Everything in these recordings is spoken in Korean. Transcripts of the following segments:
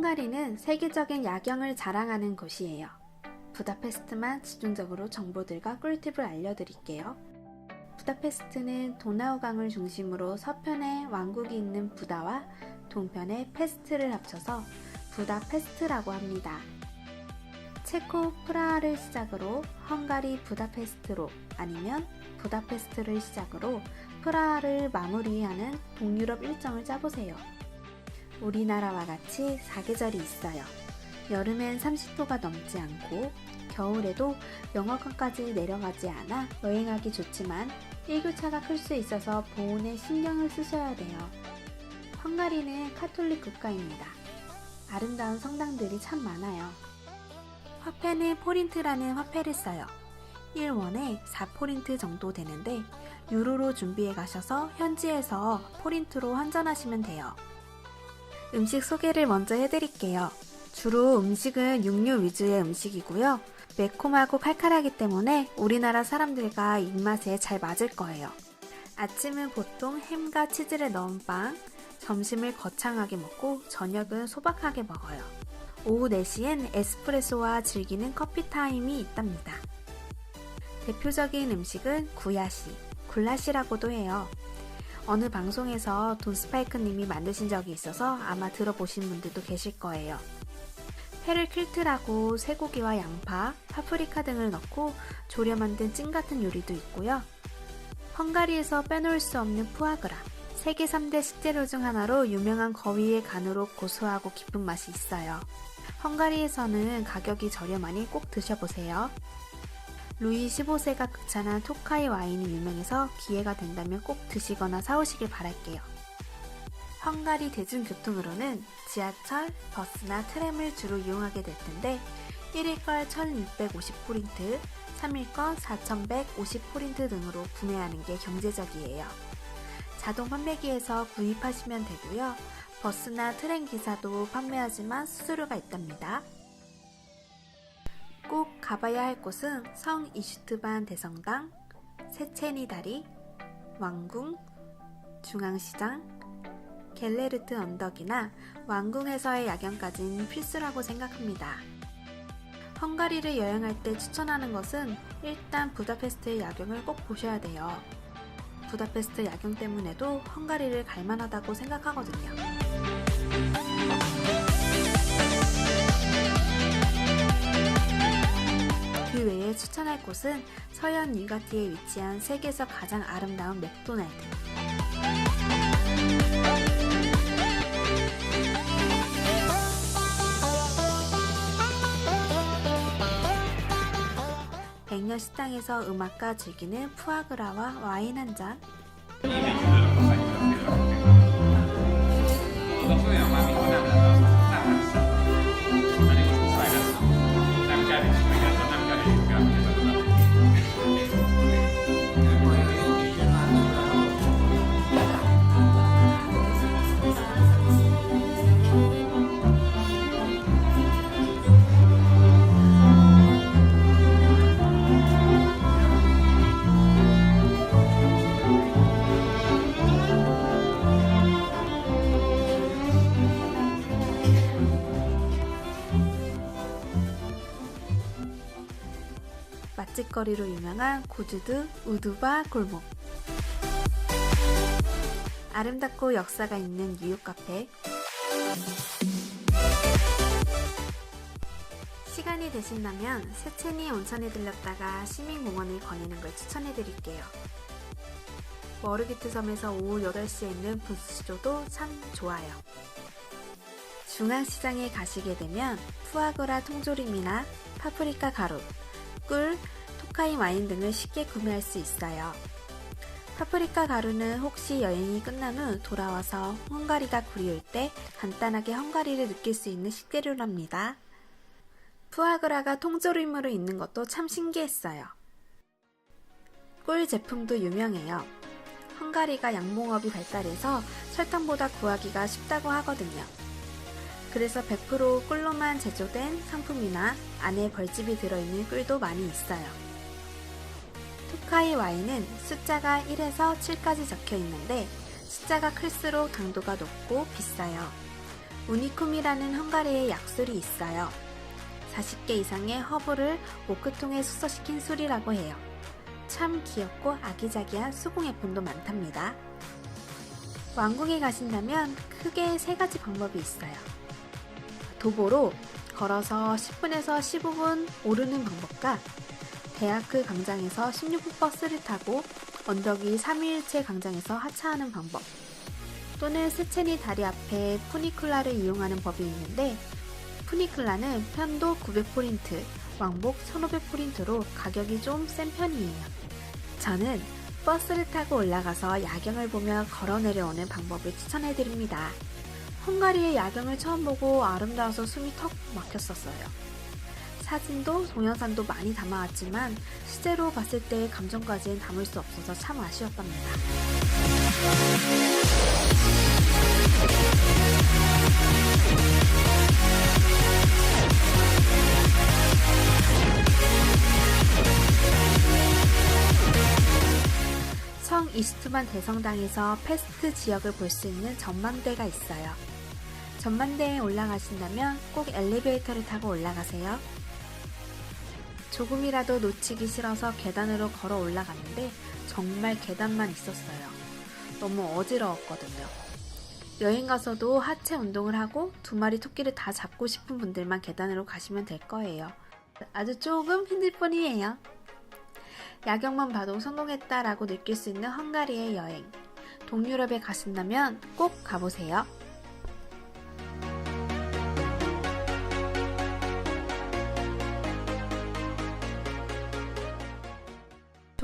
헝가리는 세계적인 야경을 자랑하는 곳이에요. 부다페스트만 집중적으로 정보들과 꿀팁을 알려드릴게요. 부다페스트는 도나우강을 중심으로 서편에 왕국이 있는 부다와 동편에 페스트를 합쳐서 부다페스트라고 합니다. 체코 프라하를 시작으로 헝가리 부다페스트로 아니면 부다페스트를 시작으로 프라하를 마무리하는 동유럽 일정을 짜보세요. 우리나라와 같이 사계절이 있어요. 여름엔 30도가 넘지 않고 겨울에도 영하권까지 내려가지 않아 여행하기 좋지만 일교차가 클 수 있어서 보온에 신경을 쓰셔야 돼요. 헝가리는 카톨릭 국가입니다. 아름다운 성당들이 참 많아요. 화폐는 포린트라는 화폐를 써요. 1원에 4포린트 정도 되는데 유로로 준비해 가셔서 현지에서 포린트로 환전하시면 돼요. 음식 소개를 먼저 해드릴게요. 주로 음식은 육류 위주의 음식이고요. 매콤하고 칼칼하기 때문에 우리나라 사람들과 입맛에 잘 맞을 거예요. 아침은 보통 햄과 치즈를 넣은 빵, 점심을 거창하게 먹고 저녁은 소박하게 먹어요. 오후 4시엔 에스프레소와 즐기는 커피 타임이 있답니다. 대표적인 음식은 구야시, 굴라시라고도 해요. 어느 방송에서 돈스파이크님이 만드신 적이 있어서 아마 들어보신 분들도 계실 거예요. 회를 킬트라고 쇠고기와 양파, 파프리카 등을 넣고 졸여 만든 찜 같은 요리도 있고요. 헝가리에서 빼놓을 수 없는 푸아그라. 세계 3대 식재료 중 하나로 유명한 거위의 간으로 고소하고 깊은 맛이 있어요. 헝가리에서는 가격이 저렴하니 꼭 드셔보세요. 루이 15세가 극찬한 토카이 와인이 유명해서 기회가 된다면 꼭 드시거나 사오시길 바랄게요. 헝가리 대중교통으로는 지하철, 버스나 트램을 주로 이용하게 될 텐데 1일걸 1650포린트, 3일건 4150포린트 등으로 구매하는 게 경제적이에요. 자동 판매기에서 구입하시면 되고요. 버스나 트램 기사도 판매하지만 수수료가 있답니다. 꼭 가봐야 할 곳은 성 이슈트반 대성당, 세체니 다리, 왕궁, 중앙시장, 겔레르트 언덕이나 왕궁에서의 야경까지는 필수라고 생각합니다. 헝가리를 여행할 때 추천하는 것은 일단 부다페스트의 야경을 꼭 보셔야 돼요. 부다페스트 야경 때문에도 헝가리를 갈만하다고 생각하거든요. 할 곳은 서현 뉴가티에 위치한 세계에서 가장 아름다운 맥도날드. 백년 식당에서 음악과 즐기는 푸아그라와 와인 한 잔. 맛집거리로 유명한 고주드 우두바 골목. 아름답고 역사가 있는 뉴욕 카페. 시간이 되신다면 세체니 온천에 들렸다가 시민공원을 거니는 걸 추천해 드릴게요. 머르기트 섬에서 오후 8시에 있는 부스쇼도 참 좋아요. 중앙시장에 가시게 되면 푸아그라 통조림이나 파프리카 가루, 꿀, 토카이 와인 등을 쉽게 구매할 수 있어요. 파프리카 가루는 혹시 여행이 끝난 후 돌아와서 헝가리가 그리울 때 간단하게 헝가리를 느낄 수 있는 식재료랍니다. 푸아그라가 통조림으로 있는 것도 참 신기했어요. 꿀 제품도 유명해요. 헝가리가 양봉업이 발달해서 설탕보다 구하기가 쉽다고 하거든요. 그래서 100% 꿀로만 제조된 상품이나 안에 벌집이 들어있는 꿀도 많이 있어요. 토카이 와인은 숫자가 1에서 7까지 적혀 있는데 숫자가 클수록 당도가 높고 비싸요. 우니쿰이라는 헝가리의 약술이 있어요. 40개 이상의 허브를 오크통에 숙성시킨 술이라고 해요. 참 귀엽고 아기자기한 수공예품도 많답니다. 왕궁에 가신다면 크게 세 가지 방법이 있어요. 도보로 걸어서 10분에서 15분 오르는 방법과 대하크 광장에서 16분 버스를 타고 언덕 위 3일째 광장에서 하차하는 방법 또는 스체니 다리 앞에 푸니클라를 이용하는 법이 있는데 푸니클라는 편도 900포린트, 왕복 1500포린트로 가격이 좀 센 편이에요. 저는 버스를 타고 올라가서 야경을 보며 걸어 내려오는 방법을 추천해드립니다. 헝가리의 야경을 처음 보고 아름다워서 숨이 턱 막혔었어요. 사진도 동영상도 많이 담아왔지만 실제로 봤을 때의 감정까지는 담을 수 없어서 참 아쉬웠답니다. 성 이스트만 대성당에서 페스트 지역을 볼 수 있는 전망대가 있어요. 전망대에 올라가신다면 꼭 엘리베이터를 타고 올라가세요. 조금이라도 놓치기 싫어서 계단으로 걸어 올라갔는데 정말 계단만 있었어요. 너무 어지러웠거든요. 여행 가서도 하체 운동을 하고 두 마리 토끼를 다 잡고 싶은 분들만 계단으로 가시면 될 거예요. 아주 조금 힘들 뿐이에요. 야경만 봐도 성공했다라고 느낄 수 있는 헝가리의 여행. 동유럽에 가신다면 꼭 가보세요.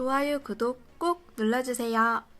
좋아요, 구독 꼭 눌러주세요.